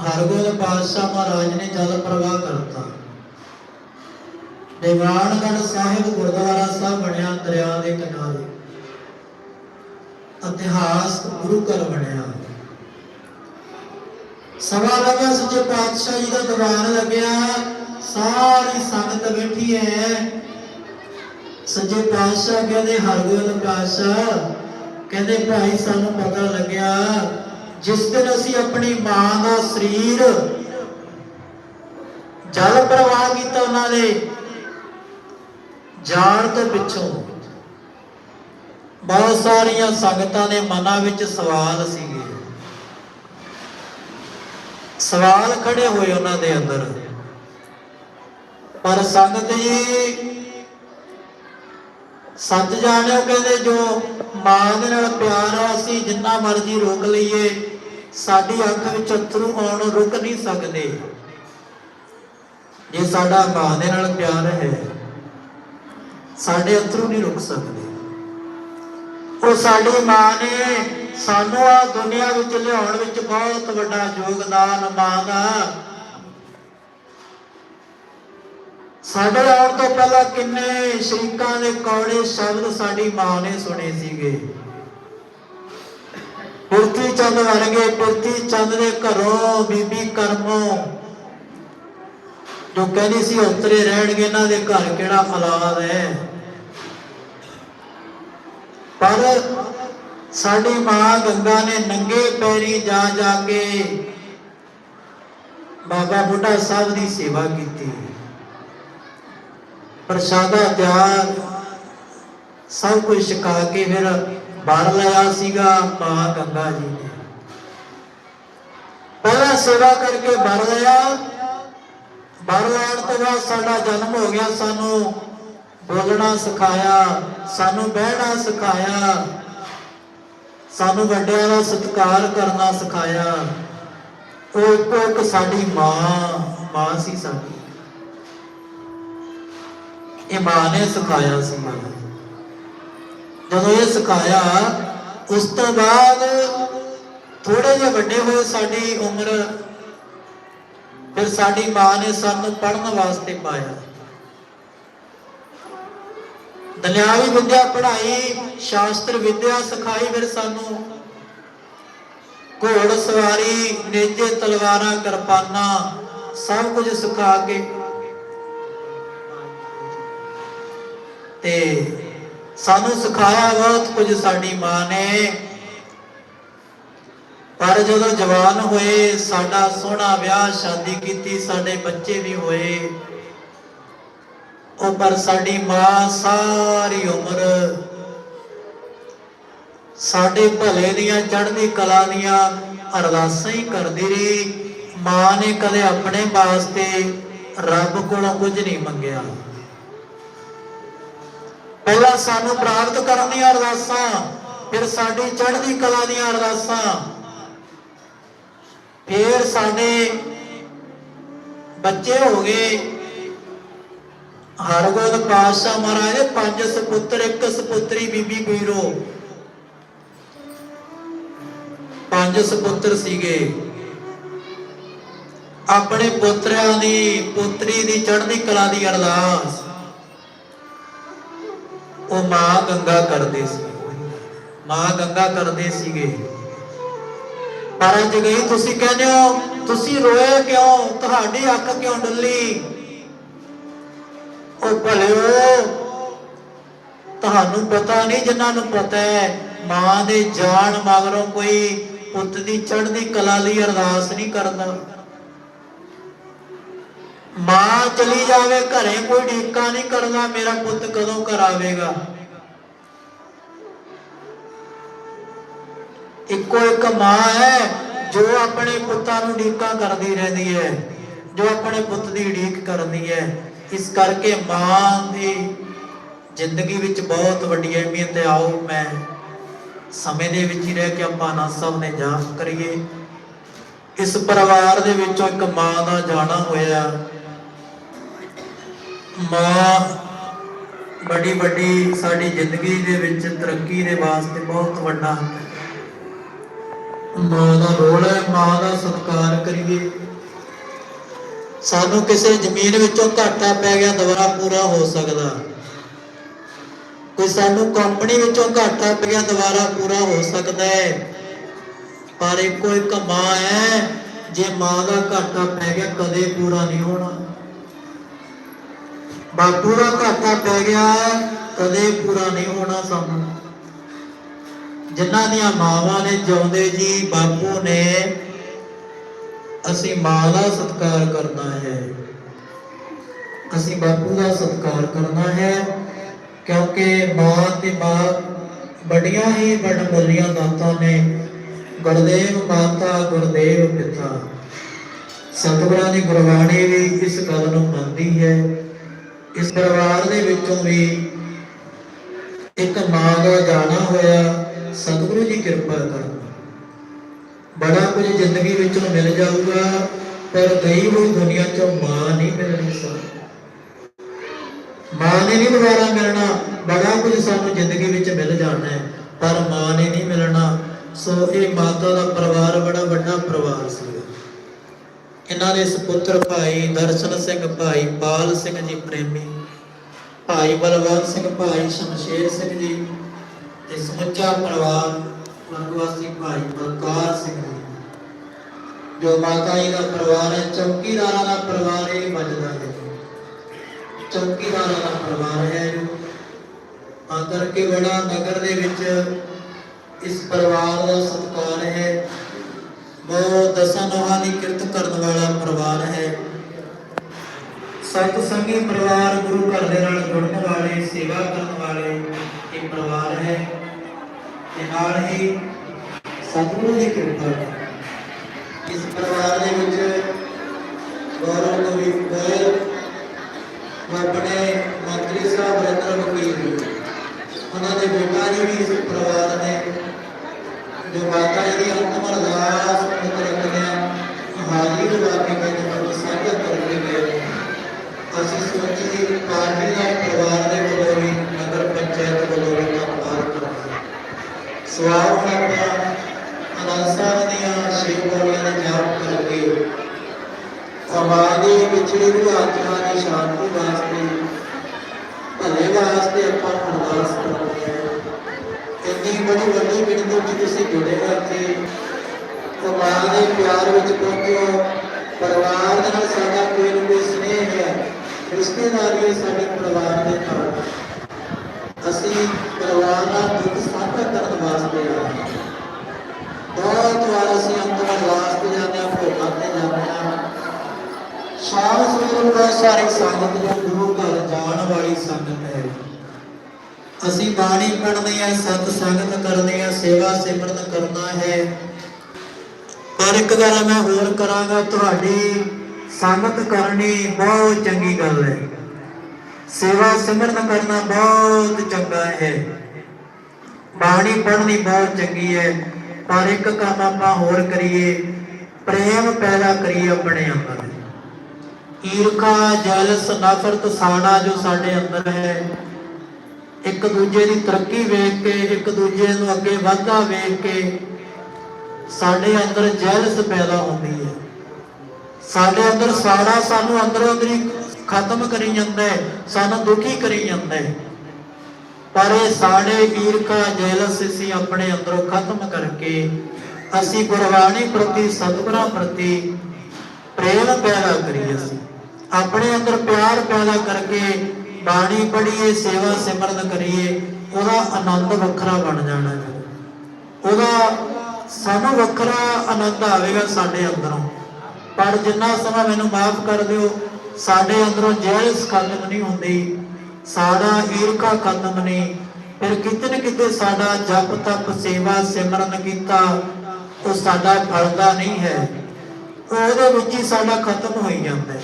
ਹਰਗੋਬਿੰਦ ਪਾਤਸ਼ਾਹ ਮਹਾਰਾਜ ਨੇ ਜਲ ਪ੍ਰਵਾਹ ਕਰਤਾ। ਦੀਵਾਨਗੜ੍ਹ ਸਾਹਿਬ ਗੁਰਦੁਆਰਾ ਸਾਹਿਬ ਬਣਿਆ ਦਰਿਆ ਦੇ ਕਿਨਾਰੇ। ਇਤਿਹਾਸ ਗੁਰੂ ਘਰ ਬਣਿਆ। ਸਵਾ ਲੱਗਿਆ ਸੱਚੇ ਪਾਤਸ਼ਾਹ ਜੀ ਦਾ ਦੀਵਾਨ ਲੱਗਿਆ। ਸਾਰੀ ਸੰਗਤ ਬੈਠੀ ਹੈ। ਸੱਚੇ ਪਾਤਸ਼ਾਹ ਕਹਿੰਦੇ, ਹਰਗੋਬਿੰਦ ਪਾਤਸ਼ਾਹ, ਕਹਿੰਦੇ, ਭਾਈ, ਸਾਨੂੰ ਪਤਾ ਲੱਗਿਆ, ਜਿਸ ਦਿਨ ਅਸੀਂ ਆਪਣੀ ਮਾਂ ਦਾ ਸਰੀਰ ਜਲ ਪ੍ਰਵਾਹ ਕੀਤਾ ਉਹਨਾਂ ਨੇ ਜਾਣ ਤੋਂ ਪਿੱਛੋਂ ਬਹੁਤ ਸਾਰੀਆਂ ਸੰਗਤਾਂ ਦੇ ਮਨਾਂ ਵਿੱਚ ਸਵਾਲ ਸੀਗੇ। ਸਵਾਲ ਖੜੇ ਹੋਏ ਉਹਨਾਂ ਦੇ ਅੰਦਰ। ਪਰ ਸੰਗਤ ਜੀ ਸੱਚ ਜਾਣਿਓ ਕਹਿੰਦੇ ਜੋ ਮਾਂ ਦੇ ਨਾਲ ਪਿਆਰ ਆ, ਅਸੀਂ ਜਿੰਨਾ ਮਰਜ਼ੀ ਰੋਕ ਲਈਏ, ਸਾਡੀ ਅੱਖ ਵਿੱਚ ਅਥਰੂ ਆਉਣ, ਰੁਕ ਨਹੀਂ ਸਕਦੇ। ਜੇ ਸਾਡਾ ਮਾਂ ਦੇ ਨਾਲ ਪਿਆਰ ਹੈ ਸਾਡੇ ਅੰਦਰੋਂ ਨਹੀਂ ਰੁਕ ਸਕਦੇ। ਉਹ ਸਾਡੀ ਮਾਂ ਨੇ ਸਾਨੂੰ ਆ ਦੁਨੀਆ ਵਿੱਚ ਲਿਆਉਣ ਵਿੱਚ ਬਹੁਤ ਵੱਡਾ ਯੋਗਦਾਨ ਮਾਂ ਦਾ ਸਾਡੇ ਆਉਣ ਤੋਂ ਪਹਿਲਾਂ ਕਿੰਨੇ ਸ਼ਰੀਕਾਂ ਦੇ ਕੌੜੇ ਸ਼ਬਦ ਸਾਡੀ ਮਾਂ ਨੇ ਸੁਣੇ ਸੀਗੇ। ਪ੍ਰਿਥਵੀ ਚੰਦ ਵਰਗੇ ਪ੍ਰਿਥਵੀ ਚੰਦ ਦੇ ਘਰੋਂ ਬੀਬੀ ਕਰਮੋਂ ਜੋ ਕਹਿੰਦੀ ਸੀ ਉਤਰੇ ਰਹਿਣਗੇ, ਇਹਨਾਂ ਦੇ ਘਰ ਕਿਹੜਾ ਹਾਲਾਤ ਹੈ। ਪਰ ਸਾਡੀ ਮਾਂ ਗੰਗਾ ਨੇ ਨੰਗੇ ਪੈਰੀ ਜਾ ਜਾ ਕੇ ਬਾਬਾ ਬੁੱਢਾ ਸਾਹਿਬ ਦੀ ਸੇਵਾ ਕੀਤੀ। ਪ੍ਰਸ਼ਾਦਾ ਤਿਆਰ ਸਭ ਕੁਝ ਛਕਾ ਕੇ ਫਿਰ ਬਾਹਰ ਲਿਆ ਸੀਗਾ ਮਾਂ ਗੰਗਾ ਜੀ ਨੇ। ਪਹਿਲਾਂ ਸੇਵਾ ਕਰਕੇ ਬਾਹਰ ਲਿਆ ਬਾਹਰ ਲੈਣ ਤੋਂ ਬਾਅਦ ਸਾਡਾ ਜਨਮ ਹੋ ਗਿਆ, ਸਾਨੂੰ ਬੋਲਣਾ ਸਿਖਾਇਆ, ਸਾਨੂੰ ਬਹਿਣਾ ਸਿਖਾਇਆ, ਸਾਨੂੰ ਵੱਡਿਆਂ ਦਾ ਸਤਿਕਾਰ ਕਰਨਾ ਸਿਖਾਇਆ। ਉਹ ਇੱਕੋ ਇੱਕ ਸਾਡੀ ਮਾਂ ਮਾਂ ਸੀ ਸਾਡੀ। ਇਹ ਮਾਂ ਨੇ ਸਿਖਾਇਆ ਸੀ ਜਦੋਂ ਇਹ ਸਿਖਾਇਆ, ਉਸ ਤੋਂ ਬਾਅਦ ਥੋੜੇ ਜਿਹਾ ਵੱਡੇ ਹੋਏ ਸਾਡੀ ਉਮਰ ਫਿਰ ਸਾਡੀ ਮਾਂ ਨੇ ਸਾਨੂੰ ਪੜ੍ਹਨ ਵਾਸਤੇ ਪਾਇਆ। ਦੁਨਿਆਵੀ ਵਿਦਿਆ ਪੜ੍ਹਾਈ, ਸ਼ਾਸਤਰ ਵਿਦਿਆ ਸਿਖਾਈ, ਫਿਰ ਸਾਨੂੰ ਘੋੜ, ਸਵਾਰੀ, ਨੇਜੇ, ਤਲਵਾਰਾਂ, ਕਿਰਪਾਨਾਂ ਸਭ ਕੁਝ ਸਿਖਾ ਕੇ ਤੇ ਸਾਨੂੰ ਸਿਖਾਇਆ ਬਹੁਤ ਕੁਝ ਸਾਡੀ ਮਾਂ ਨੇ। ਪਰ ਜਦੋਂ ਜਵਾਨ ਹੋਏ, ਸਾਡਾ ਸੋਹਣਾ ਵਿਆਹ ਸ਼ਾਦੀ ਕੀਤੀ, ਸਾਡੇ ਬੱਚੇ ਵੀ ਹੋਏ। ਉਹ ਪਰ ਸਾਡੀ ਮਾਂ ਸਾਰੀ ਉਮਰ ਸਾਡੇ ਭਲੇ ਦੀਆਂ, ਚੜ੍ਹਦੀ ਕਲਾ ਦੀਆਂ ਅਰਦਾਸਾਂ ਹੀ ਕਰਦੀ ਰਹੀ। ਮਾਂ ਨੇ ਕਦੇ ਆਪਣੇ ਵਾਸਤੇ ਰੱਬ ਕੋਲੋਂ ਕੁਝ ਨਹੀਂ ਮੰਗਿਆ। ਪਹਿਲਾਂ ਸਾਨੂੰ ਪ੍ਰਾਪਤ ਕਰਨ ਦੀਆਂ ਅਰਦਾਸਾਂ, ਫਿਰ ਸਾਡੀ ਚੜ੍ਹਦੀ ਕਲਾ ਦੀਆਂ ਅਰਦਾਸਾਂ। ਫਿਰ ਸਾਡੇ ਬੱਚੇ ਹੋ ਗਏ। ਹਰਗੋਬਿੰਦ ਪਾਤਸ਼ਾਹ ਮਹਾਰਾਜ ਦੇ ਪੰਜ ਸੁਪੁੱਤਰ, ਇੱਕ ਸੁਪੁੱਤਰੀ ਬੀਬੀ ਬੀਰੋ ਪੰਜ ਸੁਪੁੱਤਰ ਸੀਗੇ। ਆਪਣੇ ਪੁੱਤਰਿਆਂ ਦੀ, ਪੁੱਤਰੀ ਦੀ ਚੜ੍ਹਦੀ ਕਲਾ ਦੀ ਅਰਦਾਸ। ਉਹ ਮਾਂ ਗੰਗਾ ਕਰਦੇ ਸੀ। ਮਾਂ ਗੰਗਾ ਕਰਦੇ ਸੀਗੇ। ਪਰ ਅੱਜ ਗਈ ਤੁਸੀਂ ਕਹਿੰਦੇ ਹੋ? ਤੁਸੀਂ ਰੋਏ ਕਿਉਂ? ਤੁਹਾਡੀ ਅੱਖ ਕਿਉਂ ਡੱਲੀ? ਉਹ ਭਲਿਓ ਤੁਹਾਨੂੰ ਪਤਾ ਨਹੀਂ ਜਿਨ੍ਹਾਂ ਨੂੰ ਪਤਾ ਹੈ। ਮਾਂ ਦੇ ਜਾਣ ਮਗਰੋਂ ਕੋਈ ਪੁੱਤ ਦੀ ਚੜ੍ਹਦੀ ਕਲਾ ਲਈ ਅਰਦਾਸ ਨਹੀਂ ਕਰਦਾ। ਮਾਂ ਚਲੀ ਜਾਵੇ, ਘਰੇ ਕੋਈ ਢੀਕਾ ਨਹੀਂ ਕਰਦਾ, ਮੇਰਾ ਪੁੱਤ ਕਦੋਂ ਘਰ ਆਵੇਗਾ? ਇੱਕੋ ਇੱਕ ਮਾਂ ਹੈ, ਜੋ ਆਪਣੇ ਪੁੱਤਾਂ ਨੂੰ ਢੀਕਾਂ ਕਰਦੀ ਰਹਿੰਦੀ ਹੈ, ਜੋ ਆਪਣੇ ਪੁੱਤ ਦੀ ਢੀਕ ਕਰਦੀ ਹੈ। ਇਸ ਕਰਕੇ ਮਾਂ ਦੀ ਜ਼ਿੰਦਗੀ ਵਿੱਚ ਬਹੁਤ ਵੱਡੀ ਅਹਿਮੀਅਤ ਹੈ। ਆਓ ਮੈਂ ਸਮੇਂ ਦੇ ਵਿੱਚ ਹੀ ਰਹਿ ਕੇ ਆਪਾਂ ਨਾ ਸਭ ਨੇ ਜਾਪ ਕਰੀਏ। ਇਸ ਪਰਿਵਾਰ ਦੇ ਵਿੱਚੋਂ ਇੱਕ ਮਾਂ ਦਾ ਜਾਣਾ ਹੋਇਆ। ਮਾਂ ਬੜੀ ਵੱਡੀ ਸਾਡੀ ਜ਼ਿੰਦਗੀ ਦੇ ਵਿੱਚ ਤਰੱਕੀ ਦੇ ਵਾਸਤੇ ਬਹੁਤ ਵੱਡਾ ਮਾਂ ਦਾ ਰੋਲ ਹੈ, ਮਾਂ ਦਾ ਸਤਿਕਾਰ ਕਰੀਏ। ਸਾਨੂੰ ਕਿਸੇ ਜ਼ਮੀਨ ਵਿੱਚੋਂ ਘਾਟਾ ਪੈ ਗਿਆ, ਦੁਬਾਰਾ ਪੂਰਾ ਹੋ ਸਕਦਾ। ਕੋਈ ਸਾਨੂੰ ਕੰਪਨੀ ਵਿੱਚੋਂ ਘਾਟਾ ਪੈ ਗਿਆ, ਦੁਬਾਰਾ ਪੂਰਾ ਹੋ ਸਕਦਾ ਹੈ। ਪਰ ਇੱਕੋ ਇੱਕ ਮਾਂ ਹੈ, ਜੇ ਮਾਂ ਦਾ ਘਾਟਾ ਪੈ ਗਿਆ, ਕਦੇ ਪੂਰਾ ਨਹੀਂ ਹੋਣਾ। ਬਾਪੂ ਦਾ ਘਾਟਾ ਪੈ ਗਿਆ, ਕਦੇ ਪੂਰਾ ਨਹੀਂ ਹੋਣਾ ਸਾਨੂੰ। ਜਿਨ੍ਹਾਂ ਦੀਆਂ ਮਾਵਾਂ ਨੇ ਜਿਉਂਦੇ ਜੀ, ਬਾਪੂ ਨੇ ਅਸੀਂ ਮਾਂ ਦਾ ਸਤਿਕਾਰ ਕਰਨਾ ਹੈ। ਅਸੀਂ ਬਾਪੂ ਦਾ ਸਤਿਕਾਰ ਕਰਨਾ ਹੈ ਕਿਉਂਕਿ ਮਾਂ ਤੇ ਬਾਪ ਬੜੀਆਂ ਹੀ ਵਡਮੁੱਲੀਆਂ ਦਾਤਾਂ ਨੇ। ਗੁਰਦੇਵ ਮਾਤਾ, ਗੁਰਦੇਵ ਪਿਤਾ। ਸਤਿਗੁਰਾਂ ਦੀ ਗੁਰਬਾਣੀ ਵੀ ਇਸ ਗੱਲ ਨੂੰ ਮੰਨਦੀ ਹੈ। ਇਸ ਪਰਿਵਾਰ ਦੇ ਵਿੱਚੋਂ ਵੀ ਇੱਕ ਮਾਂ ਦਾ ਜਾਣਾ ਹੋਇਆ। ਸਤਿਗੁਰੂ ਜੀ ਕਿਰਪਾ ਕਰਨ ਬੜਾ ਕੁਝ ਜ਼ਿੰਦਗੀ ਵਿੱਚੋਂ ਮਿਲ ਜਾਊਗਾ, ਪਰ ਗਈ ਦੁਨੀਆ ਚੋਂ ਮਾਂ ਨਹੀਂ ਮਿਲਣੀ ਸਾਨੂੰ ਮਾਂ ਨੇ ਨਹੀਂ ਦੁਬਾਰਾ ਮਿਲਣਾ, ਬੜਾ ਕੁਝ ਸਾਨੂੰ ਜ਼ਿੰਦਗੀ ਵਿੱਚ ਮਿਲ ਜਾਣਾ ਹੈ, ਪਰ ਮਾਂ ਨੇ ਨਹੀਂ ਮਿਲਣਾ। ਸੋ ਇਹ ਮਾਤਾ ਦਾ ਪਰਿਵਾਰ ਬੜਾ ਵੱਡਾ ਪਰਿਵਾਰ ਸੀ। ਇਹਨਾਂ ਦੇ ਸੁਪੁੱਤਰ ਭਾਈ ਦਰਸ਼ਨ ਸਿੰਘ, ਭਾਈ ਪਾਲ ਸਿੰਘ ਜੀ ਪ੍ਰੇਮੀ, ਭਾਈ ਬਲਵੰਤ ਸਿੰਘ, ਭਾਈ ਸ਼ਮਸ਼ੇਰ ਸਿੰਘ ਜੀ ਤੇ ਸਮੁੱਚਾ ਪਰਿਵਾਰ ਵਰਗਵਾਸੀ ਭਾਈ ਬਲਕਾਰ ਸਿੰਘ ਜੋ ਮਾਤਾ ਜੀ ਦਾ ਪਰਿਵਾਰ ਹੈ, ਚੌਕੀਦਾਰਾਂ ਦਾ ਪਰਿਵਾਰ ਇਹ ਵੱਜਦਾ ਹੈ। ਚੌਕੀਦਾਰਾਂ ਦਾ ਪਰਿਵਾਰ ਹੈ ਜੋ ਤਾਂ ਕਰਕੇ ਬੜਾ ਨਗਰ ਦੇ ਵਿੱਚ ਇਸ ਪਰਿਵਾਰ ਦਾ ਸਤਿਕਾਰ ਹੈ। ਬਹੁਤ ਦਸਾਂ ਨੋਹਾਂ ਦੀ ਕਿਰਤ ਕਰਨ ਵਾਲਾ ਪਰਿਵਾਰ ਹੈ। ਸਤ ਸੰਗੀ ਪਰਿਵਾਰ ਗੁਰੂ ਘਰ ਦੇ ਨਾਲ ਜੁੜਨ ਵਾਲੇ, ਸੇਵਾ ਕਰਨ ਵਾਲੇ ਇਹ ਪਰਿਵਾਰ ਹੈ। ਤੇ ਨਾਲ ਹੀ ਸਤਿਗੁਰੂ ਦੀ ਕਿਰਪਾ ਇਸ ਪਰਿਵਾਰ ਦੇ ਵਿੱਚ ਗੌਰਵ ਕਵੀ ਗੋਇਲ ਆਪਣੇ ਮੰਤਰੀ ਸਾਹਿਬ ਰਤਨ ਵਕੀਲ ਉਹਨਾਂ ਦੇ ਬੇਟਾ ਜੀ ਵੀ ਇਸ ਪਰਿਵਾਰ ਨੇ, ਜੋ ਮਾਤਾ ਜੀ ਦੀ ਅੰਤਮ ਅਰਦਾਸ ਪੁੱਤ ਰੱਖਦਿਆਂ ਹਾਜ਼ਰੀ ਲਗਾ ਕੇ ਗਏ ਜਨਮ ਸਾਂਝਾ ਕਰਕੇ ਗਏ ਅਸੀਂ ਸੋਚੀ ਪਾਰਟੀ ਦਾ ਪਰਿਵਾਰ ਦੇ ਵੱਲੋਂ ਵੀ ਨਗਰ ਪੰਚਾਇਤ ਵੱਲੋਂ ਵੀ ਧੰਨਵਾਦ ਕਰਦੇ ਸਵਾਲ ਹੁਣ ਆਪਾਂ ਦੀਆਂ ਛੇ ਬੋਲੀਆਂ ਦੇ ਜਾਪ ਕਰਕੇ। ਸਮਾਜ ਦੀ ਵਿਛੜੀ ਰੂਹ ਆਤਮਾ ਦੀ ਸ਼ਾਂਤੀ ਵਾਸਤੇ, ਭਲੇ ਵਾਸਤੇ ਆਪਾਂ ਅਰਦਾਸ ਕਰਦੇ ਹਾਂ। ਇੰਨੀ ਬੜੀ ਵੱਡੀ ਗਿਣਤੀ ਵਿੱਚ ਤੁਸੀਂ ਜੁੜੇ ਹੋ ਸਮਾਜ ਦੇ ਪਿਆਰ ਵਿੱਚ ਪਹੁੰਚੋ ਪਰਿਵਾਰ ਨਾਲ ਸਾਡਾ ਕੋਈ ਨਾ ਕੋਈ ਸਨੇਹ ਹੈ। ਰਿਸ਼ਤੇਦਾਰੀ ਸਾਡੇ ਪਰਿਵਾਰ ਦੇ ਨਾਲ। ਅਸੀਂ ਪਰਿਵਾਰ ਨਾਲ ਦੁੱਖ ਸਾਂਝਾ ਕਰਨ ਵਾਸਤੇ ਆਏ ਬਹੁਤ ਵਾਰ ਅਸੀਂ ਅੰਤਮ ਅਰਦਾਸ ਜਾਂਦੇ ਹਾਂ, ਭੋਗਾਂ ਤੇ ਜਾਂਦੇ ਹਾਂ। ਸ਼ਾਮ ਸਵੇਰ ਬਹੁਤ ਸਾਰੀ ਸੰਗਤ ਜੋ ਗੁਰੂ ਘਰ ਜਾਣ ਵਾਲੀ ਸੰਗਤ ਹੈ। ਅਸੀਂ ਬਾਣੀ ਪੜ੍ਹਦੇ ਹਾਂ, ਸਤ ਸੰਗਤ ਕਰਦੇ ਹਾਂ, ਸੇਵਾ ਸਿਮਰਨ ਕਰਨਾ ਹੈ। ਪਰ ਇੱਕ ਗੱਲ ਮੈਂ ਹੋਰ ਕਰਾਂਗਾ, ਤੁਹਾਡੀ ਸੰਗਤ ਕਰਨੀ ਬਹੁਤ ਚੰਗੀ ਗੱਲ ਹੈ। ਸੇਵਾ ਸਿਮਰਨ ਕਰਨਾ ਬਹੁਤ ਚੰਗਾ ਹੈ। ਬਾਣੀ ਪੜ੍ਹਨੀ ਬਹੁਤ ਚੰਗੀ ਹੈ, ਪਰ ਇੱਕ ਕੰਮ ਆਪਾਂ ਹੋਰ ਕਰੀਏ, ਪ੍ਰੇਮ ਪੈਦਾ ਕਰੀਏ ਆਪਣੇ ਅੰਦਰ। ਈਰਖਾ, ਜਲਸ, ਨਫ਼ਰਤ ਸਾੜਾ ਜੋ ਸਾਡੇ ਅੰਦਰ ਹੈ, ਇੱਕ ਦੂਜੇ ਦੀ ਤਰੱਕੀ ਵੇਖ ਕੇ, ਇੱਕ ਦੂਜੇ ਨੂੰ ਅੱਗੇ ਵਧਦਾ ਵੇਖ ਕੇ, ਸਾਡੇ ਅੰਦਰ ਜੈਲਸ ਪੈਦਾ ਹੁੰਦੀ ਹੈ। ਸਾਡੇ ਅੰਦਰ ਸਾੜਾ ਸਾਨੂੰ ਅੰਦਰੋਂ ਅੰਦਰੀ ਖਤਮ ਕਰੀ ਜਾਂਦਾ ਹੈ, ਸਾਨੂੰ ਦੁਖੀ ਕਰੀ ਜਾਂਦਾ ਪਰ ਇਹ ਸਾਡੇ ਈਰਖਾ ਜੈਲਸ ਅਸੀਂ ਆਪਣੇ ਅੰਦਰੋਂ ਖਤਮ ਕਰਕੇ ਅਸੀਂ ਗੁਰਬਾਣੀ ਪ੍ਰਤੀ, ਸਤਿਗੁਰਾਂ ਪ੍ਰਤੀ ਪ੍ਰੇਮ ਪੈਦਾ ਕਰੀਏ ਅਸੀਂ। ਆਪਣੇ ਅੰਦਰ ਪਿਆਰ ਪੈਦਾ ਕਰਕੇ ਬਾਣੀ ਪੜ੍ਹੀਏ, ਸੇਵਾ ਸਿਮਰਨ ਕਰੀਏ, ਉਹਦਾ ਆਨੰਦ ਵੱਖਰਾ ਬਣ ਜਾਣਾ ਹੈ। ਉਹਦਾ ਸਾਨੂੰ ਵੱਖਰਾ ਆਨੰਦ ਆਵੇਗਾ ਸਾਡੇ ਅੰਦਰੋਂ। ਪਰ ਜਿੰਨਾ ਸਮਾਂ ਮੈਨੂੰ ਮਾਫ ਕਰ ਦਿਓ ਸਾਡੇ ਅੰਦਰੋਂ ਜੈਲਸ ਖਤਮ ਨਹੀਂ ਹੁੰਦੀ, ਸਾਡਾ ਈਰਖਾ ਖਤਮ ਨਹੀਂ ਫਿਰ ਕਿਤੇ ਨਾ ਕਿਤੇ ਸਾਡਾ ਜਪ, ਤਪ, ਸੇਵਾ, ਸਿਮਰਨ ਕੀਤਾ, ਉਹ ਸਾਡਾ ਫਲਦਾ ਨਹੀਂ ਹੈ। ਉਹਦੇ ਵਿੱਚ ਹੀ ਸਾਡਾ ਖਤਮ ਹੋਈ ਜਾਂਦਾ ਹੈ।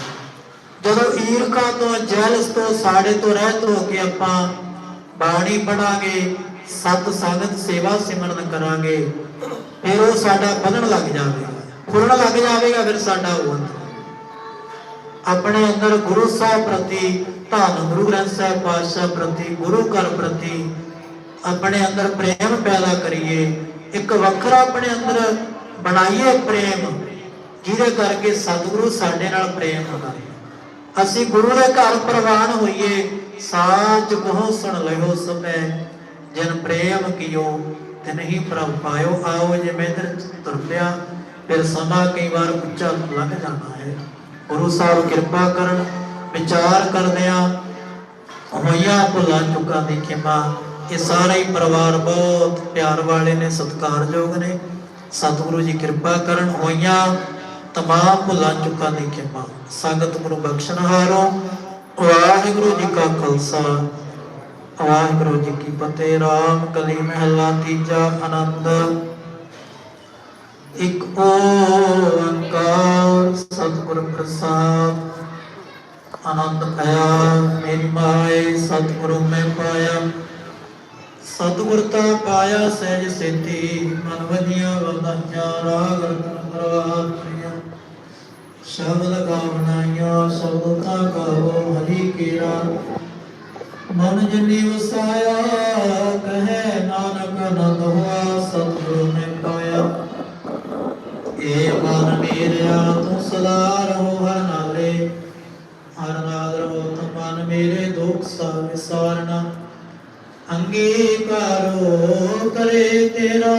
ਜਦੋਂ ਈਰਖਾ ਤੋਂ ਜੈਲਸ ਤੋਂ, ਸਾਡੇ ਤੋਂ ਰਹਿਤ ਹੋ ਕੇ ਆਪਾਂ ਬਾਣੀ ਪੜਾਂਗੇ, ਸਤ ਸੰਗਤ, ਸੇਵਾ, ਸਿਮਰਨ ਕਰਾਂਗੇ, ਫਿਰ ਉਹ ਸਾਡਾ ਵਧਣ ਲੱਗ ਜਾਵੇਗਾ। ਖੁੱਲਣ ਲੱਗ ਜਾਵੇਗਾ, ਫਿਰ ਸਾਡਾ ਉਹ ਆਪਣੇ ਅੰਦਰ ਗੁਰੂ ਸਾਹਿਬ ਪ੍ਰਤੀ, ਧੰਨ ਗੁਰੂ ਗ੍ਰੰਥ ਸਾਹਿਬ ਪਾਤਸ਼ਾਹ ਪ੍ਰਤੀ, ਗੁਰੂ ਘਰ ਪ੍ਰਤੀ ਆਪਣੇ ਅੰਦਰ ਪ੍ਰੇਮ ਪੈਦਾ ਕਰੀਏ। ਇੱਕ ਵੱਖਰਾ ਆਪਣੇ ਅੰਦਰ ਬਣਾਈਏ ਪ੍ਰੇਮ, ਜਿਹਦੇ ਕਰਕੇ ਸਤਿਗੁਰੂ ਸਾਡੇ ਨਾਲ ਪ੍ਰੇਮ ਹੁੰਦਾ ਅਸੀਂ ਗੁਰੂ ਦੇ ਘਰ ਪ੍ਰਵਾਨ ਹੋਈਏ, ਸਾਚ ਕਹੋ ਸੁਣ ਲਿਓ ਸਭੈ, ਜਨ ਪ੍ਰੇਮ ਕੀਓ ਤੇ ਨਹੀਂ ਪ੍ਰਭ ਪਾਇਓ। ਆਓ ਜੇ ਮੈਂ ਇਧਰ ਤੁਰ ਪਿਆ, ਫਿਰ ਸਮਾਂ ਕਈ ਵਾਰ ਉੱਚਾ ਲੱਗ ਜਾਂਦਾ ਹੈ। ਗੁਰੂ ਸਾਹਿਬ ਕਿਰਪਾ ਕਰਨ, ਵਿਚਾਰ ਕਰਦਿਆਂ ਹੋਈਆਂ ਭੁੱਲਾਂ ਚੁੱਕਾਂ ਦੀ ਖਿਮਾ। ਇਹ ਸਾਰੇ ਹੀ ਪਰਿਵਾਰ ਬਹੁਤ ਪਿਆਰ ਵਾਲੇ ਨੇ, ਸਤਿਕਾਰਯੋਗ ਨੇ। ਸਤਿਗੁਰੂ ਜੀ ਕਿਰਪਾ ਕਰਨ, ਹੋਈਆਂ ਤਮਾਮ ਭੁੱਲਾਂ ਚੁੱਕਾਂ ਦੀ ਖਿਮਾ। ਸੰਗਤ ਗੁਰੂ ਬਖਸ਼ਣ ਹਾਰੋ। ਵਾਹਿਗੁਰੂ ਜੀ ਕਾ ਖਾਲਸਾ। ਵਾਹਿਗੁਰੂ ਜੀ ਕੀ ਫਤਿਹ। ਰਾਮ ਕਲੀ ਮਹਿਲਾ ਤੀਜਾ ਆਨੰਦ। ਇੱਕ ਓੰਕਾਰ ਸਤਿਗੁਰ ਪ੍ਰਸਾਦ। ਆਨੰਦ ਪਾਇਆ ਮੇਰੀ ਮਾਏ ਸਤਿਗੁਰੂ ਮੈਂ ਪਾਇਆ। ਸਤਿਗੁਰ ਤਾ ਪਾਇਆ ਸਹਿਜ ਸੇਤੀ ਮਨ ਵਜੀਆਂ ਵੰਦਾਂ ਰਾਗ ਰਤਨ ਪ੍ਰਵਾਹ ਪ੍ਰਿਆ। ਸ਼ਬਦ ਗਾਵਨਾਇਆ ਸ਼ਬਦ ਤਾ ਗਾਵੋ, ਹਰੀ ਕੀਰਾ। ਮਨ ਜਨੀ ਵਸਾਇਆ, ਕਹੇ ਨਾਨਕ ਆਨੰਦ ਹੋਆ, ਸਤਿਗੁਰੂ ਨੇ ਪਾਇਆ ਏ ਮਨ ਮੇਰਿਆ ਤੂੰ ਸਦਾ ਰਹੋ ਹਰ ਨਾਲੇ। ਹਰ ਨਾਲ ਰਹੋ ਤੂੰ ਮਨ ਮੇਰੇ, ਦੁੱਖ ਸਾ ਵਿਸਾਰਨਾ ਅੰਗੀਕਾਰੋ ਕਰੇ ਤੇਰਾ,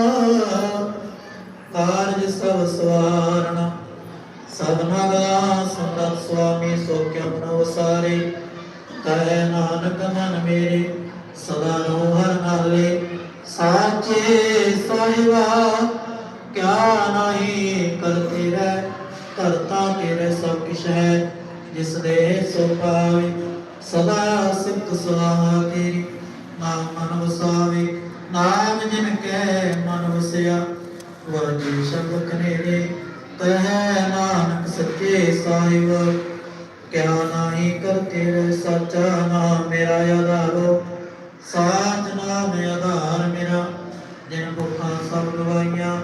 ਕਾਰਜ ਸਭ ਸਵਾਰਣਾ ਸਭਨਾ ਦਾ ਸੰਤਨ ਸੁਆਮੀ ਸੋ ਕੇ ਆਪਣਾ ਵਸਾਰੇ। ਕਹੇ ਨਾਨਕ ਮਨ ਮੇਰੇ, ਸਦਾ ਰਹੋ ਹਰ ਨਾਲੇ। ਸਾਚੇ ਸਾਹਿਬਾ ਕਿਆ ਨਹੀਂ ਕਰਤੇ ਰਹਿ ਕਰਤਾ ਤੇਰੇ ਸਭ ਕਿਛ ਹੈ, ਜਿਸ ਦੇ ਸੋ ਪਾਵੇ, ਸਦਾ ਸਿਫਤ ਸਲਾਹ ਤੇਰੀ, ਨਾਮ ਮਨ ਵਸਾਵੇ, ਨਾਮ ਜਿਨ ਕੈ ਮਨ ਵਸਿਆ, ਵਰਜੀ ਸ਼ਬਦ ਕਨੇਰੇ ਕਹੈ ਨਾਨਕ ਸੱਚੇ ਸਾਹਿਬ। ਕਿਆ ਨਾਹੀ ਕਰਤੇ ਰਹਿ ਸੱਚਾ ਨਾਮ ਮੇਰਾ ਆਧਾਰੋ, ਸਾਚ ਨਾਮ ਆਧਾਰ ਮੇਰਾ, ਜਿਨ ਭੁੱਖਾਂ ਸਭ ਗਵਾਈਆਂ